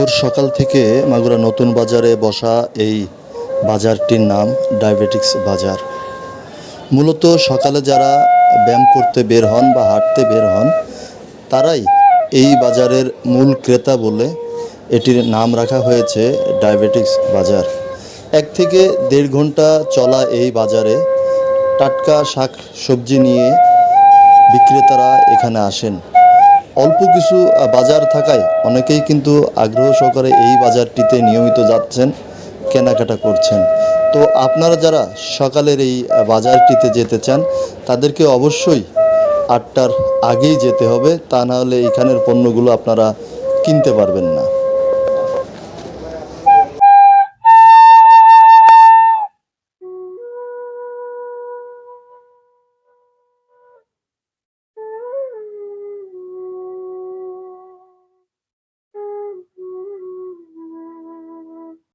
ভোর সকাল থেকে মাগুরা নতুন বাজারে বসা এই বাজারটির নাম ডায়াবেটিক্স বাজার। মূলত সকালে যারা ব্যায়াম করতে বের হন বা হাঁটতে বের হন, তারাই এই বাজারের মূল ক্রেতা বলে এটির নাম রাখা হয়েছে ডায়াবেটিক্স বাজার। এক থেকে দেড় ঘণ্টা চলা এই বাজারে টাটকা শাক সবজি নিয়ে বিক্রেতারা এখানে আসেন। অল্প কিছু বাজার থাকায় অনেকেই কিন্তু আগ্রহ সহকারে এই বাজারটিতে নিয়মিত যাচ্ছেন, কেনাকাটা করছেন। তো আপনারা যারা সকালের এই বাজারটিতে যেতে চান, তাদেরকে অবশ্যই আটটার আগেই যেতে হবে। তা নাহলে এখানের পণ্যগুলো আপনারা কিনতে পারবেন না।